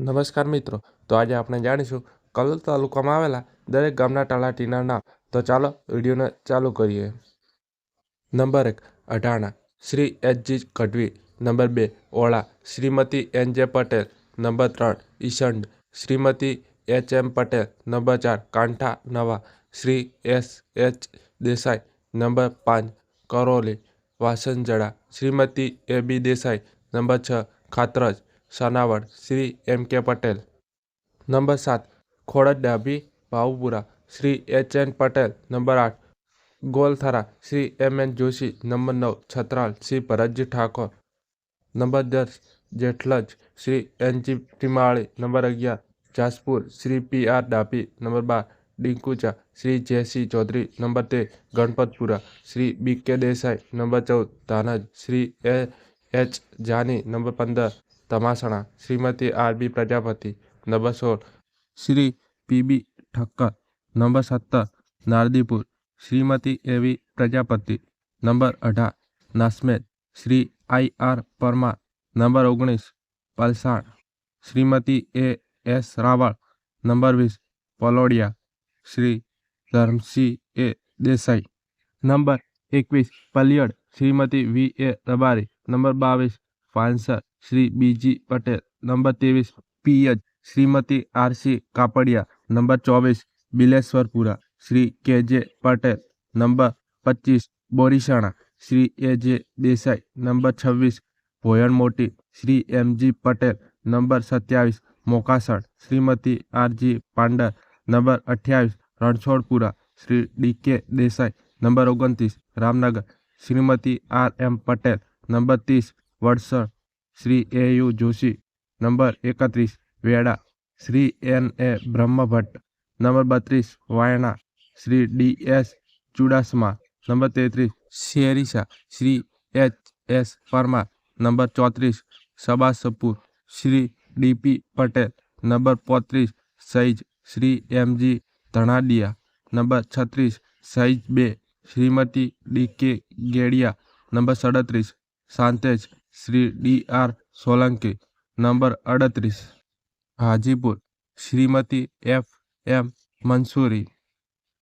નમસ્કાર મિત્રો, તો આજે આપણે જાણીશું, કલોલ તાલુકામાં આવેલા દરેક ગામના તળાટીના નામ. તો ચાલો વિડીયોને ચાલુ કરીએ. નંબર એક, Adhana, Shri H G Gadhvi. Number બે, Ola, Shrimati N J Patel. Number ત્રણ, Isand, Shrimati H M Patel. Number ચાર, કાંઠા નવા, Shri S H Desai. Number પાંચ, Karoli Vasanjada Shrimati A B Desai. Number છ, Khatraj. Sanavad, Shri M K Patel. Number सात Khoda Dabhi Bhavpura Shri H N Patel. Number आठ, Golthara. Shri M N Joshi. Number नौ Chhatral. Shri Bharatji Thakur. Number दस, Jethlaj. Shri N G Timadi number अग्यार Jaspur Shri P R Dabhi number बार, Dinkucha. Shri J C Chaudhary. Number तेरह Ganpatpura. Shri B K Desai. Number चौदह Tanaj. Shri A H Jani number પંદર Tamasana Shrimati R B Prajapati number સોળ Shri P B Thakkar number સત્તર નારદીપુર શ્રીમતી એવી Prajapati number અઢાર Nasmed Shri I R Parmar number ઓગણીસ Palsana Shrimati A S Raval number વીસ પલોડિયા શ્રી ધર્મસિંહ એ Desai number એકવીસ પલિયડ Shrimati V A Rabari number બાવીસ ફાન્સર શ્રી બીજી પટેલ નંબર ત્રેવીસ પિયજ શ્રીમતી આરસી કાપડિયા નંબર ચોવીસ બિલેશ્વરપુરા શ્રી કે જે પટેલ નંબર પચીસ બોરીસાણા શ્રી એ જે દેસાઈ નંબર છવ્વીસ ભોયણ મોટી શ્રી એમજી પટેલ નંબર સત્યાવીસ મોકાસણ શ્રીમતી આરજી પાંડર નંબર અઠ્યાવીસ રણછોડપુરા શ્રી ડી કે દેસાઈ નંબર ઓગણત્રીસ Ramnagar Shrimati R M Patel, number ત્રીસ, Vadsar, Shri A U Joshi, number એકત્રીસ, Veda, Shri N A Brahmbhatt, number બત્રીસ, Vayna, Shri D S Chudasama, number તેત્રીસ Sherisa Shri H S Parmar, number ચોત્રીસ Sabaspur Shri D P Patel, number પોત્રીસ, Saij, Shri M G Dhanadiya, number છત્રીસ, સૈજ બે Shrimati D K Gediya number સડત્રીસ Santej Shri D R Solanki number અડત્રીસ Hajipur Shrimati F M Mansuri